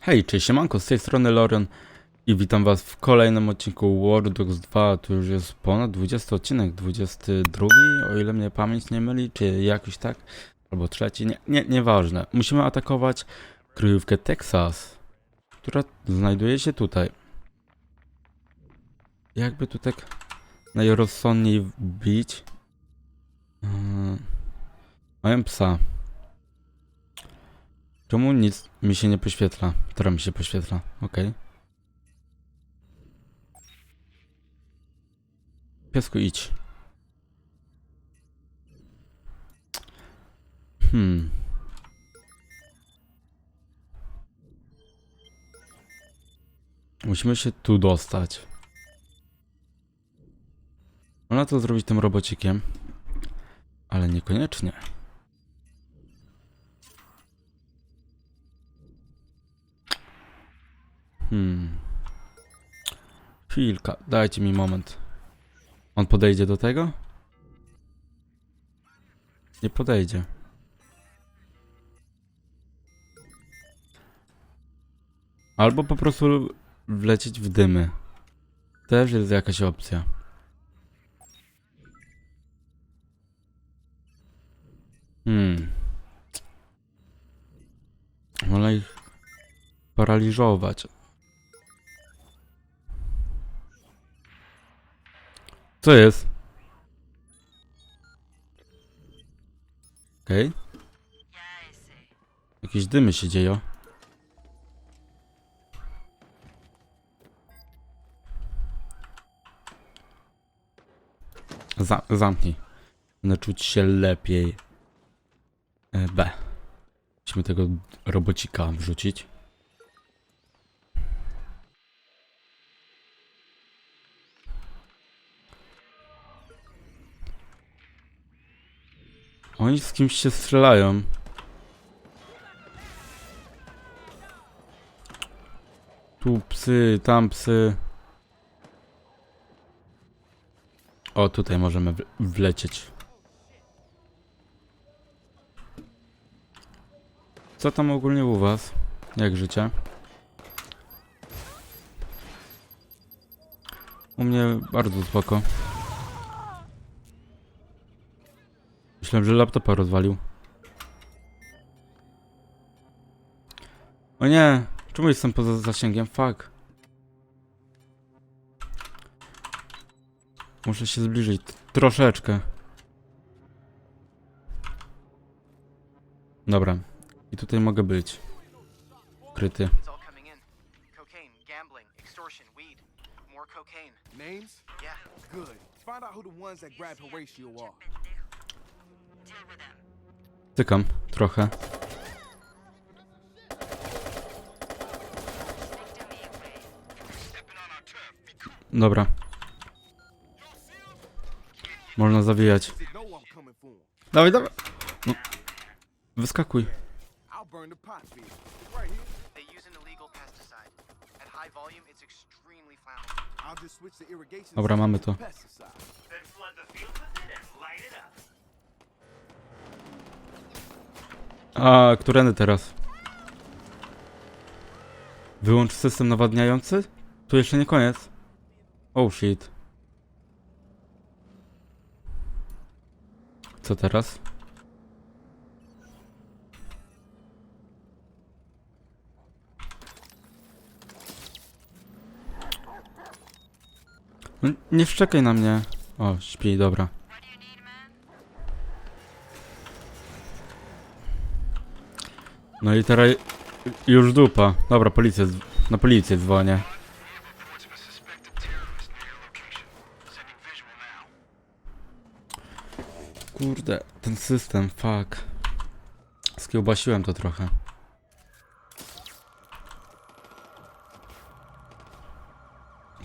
Hej, cześć, siemanko, z tej strony Lorion i witam was w kolejnym odcinku War Dogs 2, tu już jest ponad 20 odcinek, 22, o ile mnie pamięć nie myli, czy jakiś tak, albo trzeci, nie, nie, nieważne. Musimy atakować kryjówkę Texas, która znajduje się tutaj. Jakby tu tak najrozsądniej wbić? Yy, Mają psa. Czemu nic mi się nie poświetla? Teraz mi się poświetla, okej. Piesku, idź. Hmm. Musimy się tu dostać. Można to zrobić tym robocikiem, ale niekoniecznie. Chwilka, dajcie mi moment. On podejdzie do tego? Nie podejdzie. Albo po prostu wlecieć w dymy. Też jest jakaś opcja. Hmm. Wolę ich paraliżować. Co jest? Okej. Jakieś dymy się dzieją. Za zamknij. Będę czuć się lepiej. E, B. Musimy tego robocika wrzucić. Oni z kimś się strzelają. Tu psy, tam psy. O, tutaj możemy wlecieć. Co tam ogólnie u was? Jak życie? U mnie bardzo spoko. Myślałem, że laptopa rozwalił. O nie! Czemu jestem poza zasięgiem? Fuck. Muszę się zbliżyć troszeczkę. Dobra. I tutaj mogę być. Cocaine. Names? Yeah. Good. Find out who the ones that grabbed Horatio are. Tykam trochę. Dobra. Można zawijać. Dawaj, dawaj. No. Wyskakuj. I'll burn the A, którędy teraz? Wyłącz system nawadniający? Tu jeszcze nie koniec. Oh shit. Co teraz? Nie wszczekaj na mnie. O, śpi, dobra. No i teraz już dupa. Dobra, policję, z- na policję dzwonię. Kurde, ten system, fuck. Skiełbasiłem to trochę.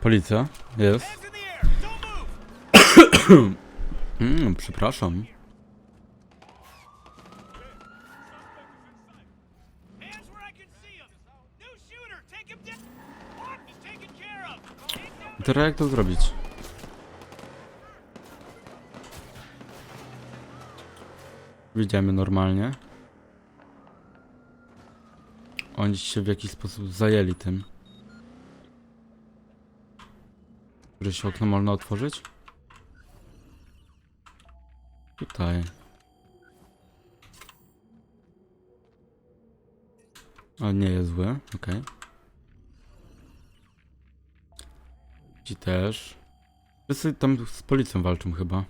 Policja? Jest. mm, przepraszam. I teraz jak to zrobić? Widzimy normalnie. oni się w jakiś sposób zajęli tym. Że się okno można otworzyć? Tutaj. O, nie jest zły, okej. Ci też. Wszyscy tam z policją walczą chyba.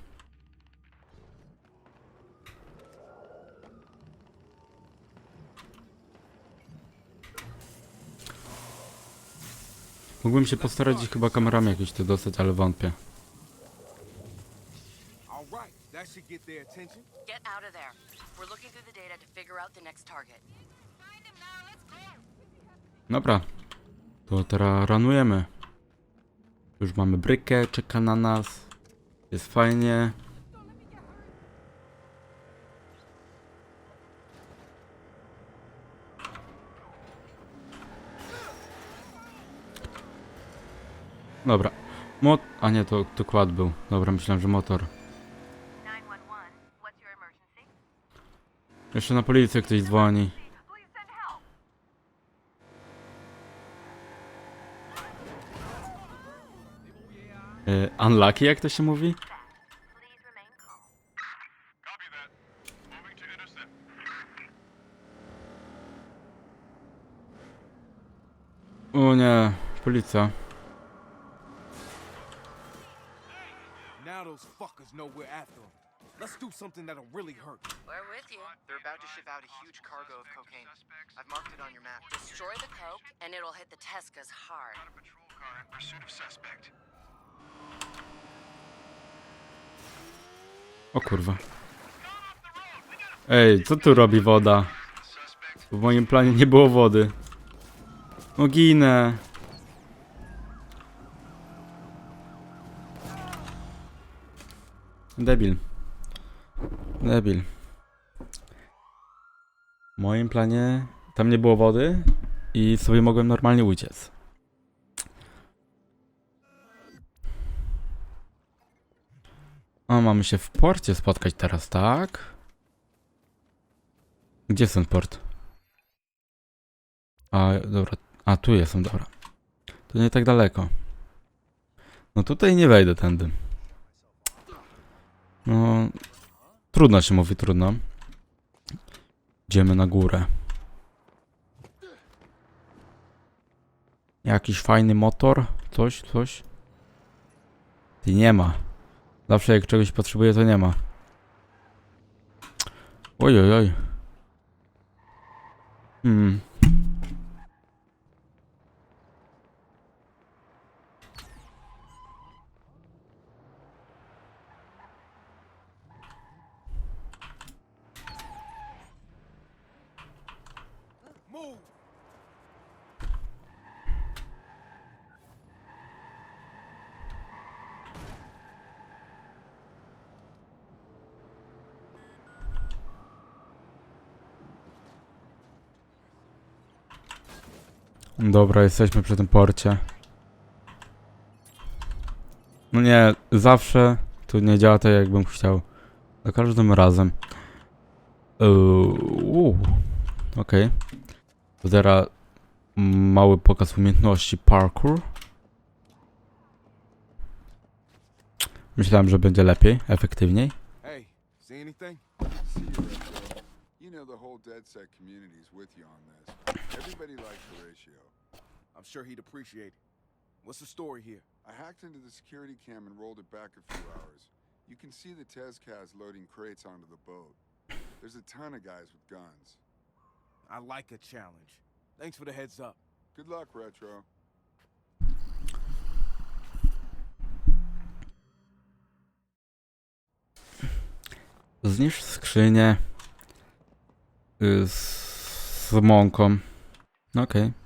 Mógłbym się postarać i chyba kamerami jakoś to dostać, ale wątpię. All right, that should get their attention. Get out of there. We're looking through the data to figure out the next target. Dobra. To teraz ranujemy. Już mamy brykę, czeka na nas. Jest fajnie. Dobra. Mot... A nie, to, to kład był. Dobra, myślałem, że motor. 911, what's your emergency? Jeszcze na policję ktoś dzwoni. Unlucky, jak to się mówi? Please remain calm. Copy that. Moving to intercept. O nie, policja. Now those fuckers know we're after them. Let's do something that'll really hurt. We're with you. They're about to ship out a huge cargo of cocaine. I've marked it on your map. Destroy the coke, and it'll hit the Tescas hard. Patrol car in pursuit of suspect. O kurwa. Ej, co tu robi woda? W moim planie nie było wody. No ginę. Debil. Debil. W moim planie tam nie było wody i sobie mogłem normalnie uciec. A, mamy się w porcie spotkać teraz, tak? Gdzie jest ten port? A, dobra. A, tu jestem, dobra. To nie tak daleko. No tutaj nie wejdę tędy. No... Trudno się mówi, trudno. Idziemy na górę. Jakiś fajny motor? Coś, coś? Ty nie ma. Zawsze jak czegoś potrzebuję, to nie ma. Oj, oj, oj. Hmm. Move! Dobra, jesteśmy przy tym porcie. No nie, zawsze tu nie działa tak jakbym chciał. Za każdym razem. Uuu, Okej. To teraz mały pokaz umiejętności parkour. Myślałem, że będzie lepiej, efektywniej. Hey, see anything? See you. You know the whole DedSec community is with you on this. Everybody likes Horatio. I'm sure he'd appreciate it. What's the story here? I hacked into the security cam and rolled it back a few hours. You can see the Tezcaz loading crates onto the boat. There's a ton of guys with guns. I like a challenge. Thanks for the heads up. Good luck, Retro. Zniszcz skrzynię y, z, z mąką. No Okej.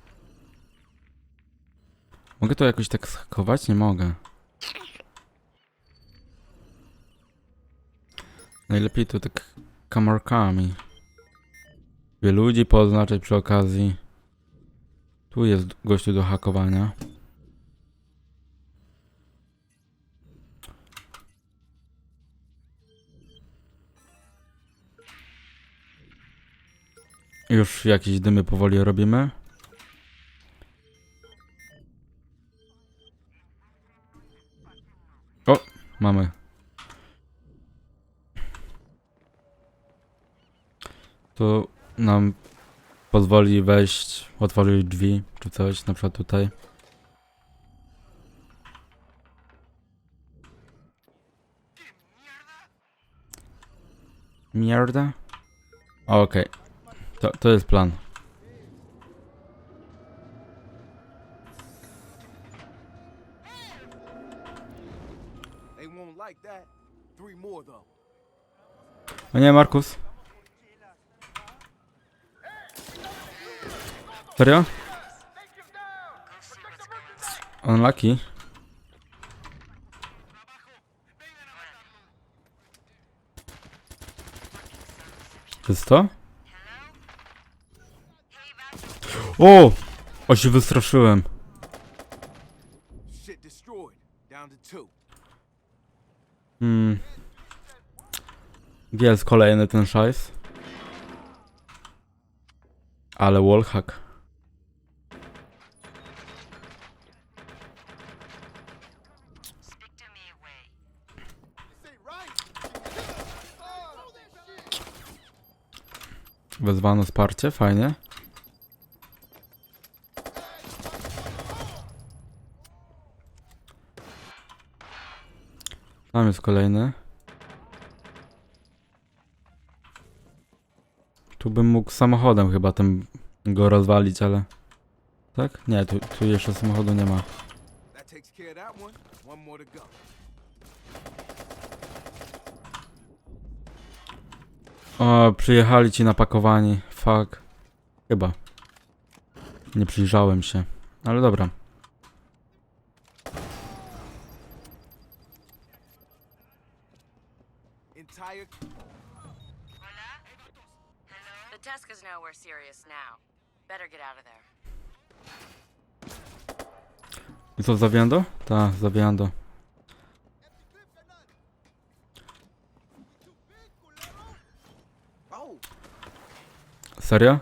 Mogę to jakoś tak schakować? Nie mogę. Najlepiej to tak kamerkami. By ludzi poznaczyć przy okazji. Tu jest gościu do hakowania. Już jakieś dymy powoli robimy. Mamy. To nam pozwoli wejść, otworzyć drzwi, czy coś, na przykład tutaj. Mierda? Okej. To, to jest plan. Though. No nie, Markus. Serio? Unlucky. To jest to? O! O się wystraszyłem. Shit destroyed. Down to two. Hmm. Gdzie jest kolejny ten szajs? Ale wallhack. Wezwano wsparcie, fajnie. Tam jest kolejny. Tu bym mógł samochodem chyba tym go rozwalić, ale... Tak? Nie, tu, tu jeszcze samochodu nie ma. O, przyjechali ci napakowani. Fuck. Chyba. Nie przyjrzałem się. Ale dobra. Entire The Teskas know we're serious now. Better get out of there. I co, zawiando? Tak, zawiando. Oh, Serio?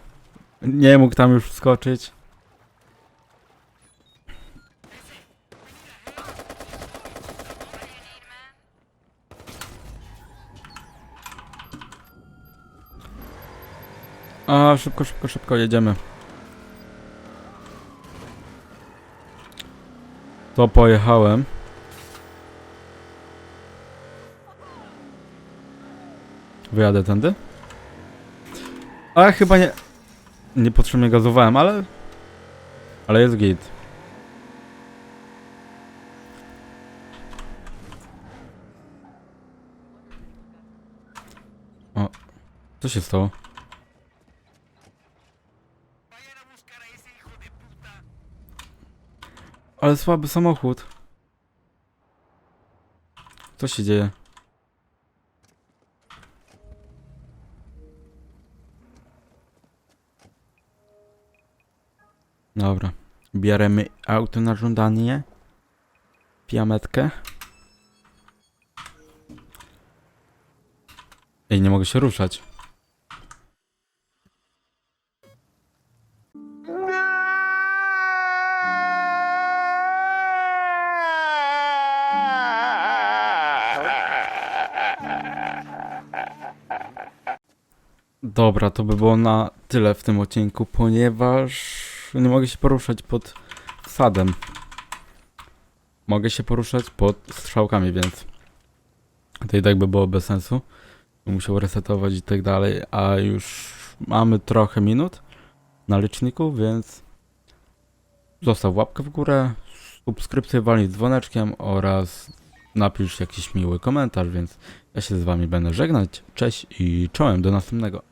Nie mógł tam już wskoczyć. A, szybko, szybko, szybko, jedziemy. To pojechałem. Wyjadę tędy? A chyba nie. Niepotrzebnie gazowałem, ale. Ale jest git. O. Co się stało? Ale słaby samochód. Co się dzieje? Dobra. Bierzemy auto na żądanie. Piametkę. Ej, nie mogę się ruszać. Dobra, to by było na tyle w tym odcinku, ponieważ nie mogę się poruszać pod sadem. Mogę się poruszać pod strzałkami, więc to i tak by było bez sensu. Musiał resetować i tak dalej, a już mamy trochę minut na liczniku, więc zostaw łapkę w górę, subskrypcję walnij dzwoneczkiem oraz napisz jakiś miły komentarz, więc ja się z wami będę żegnać. Cześć i czołem do następnego.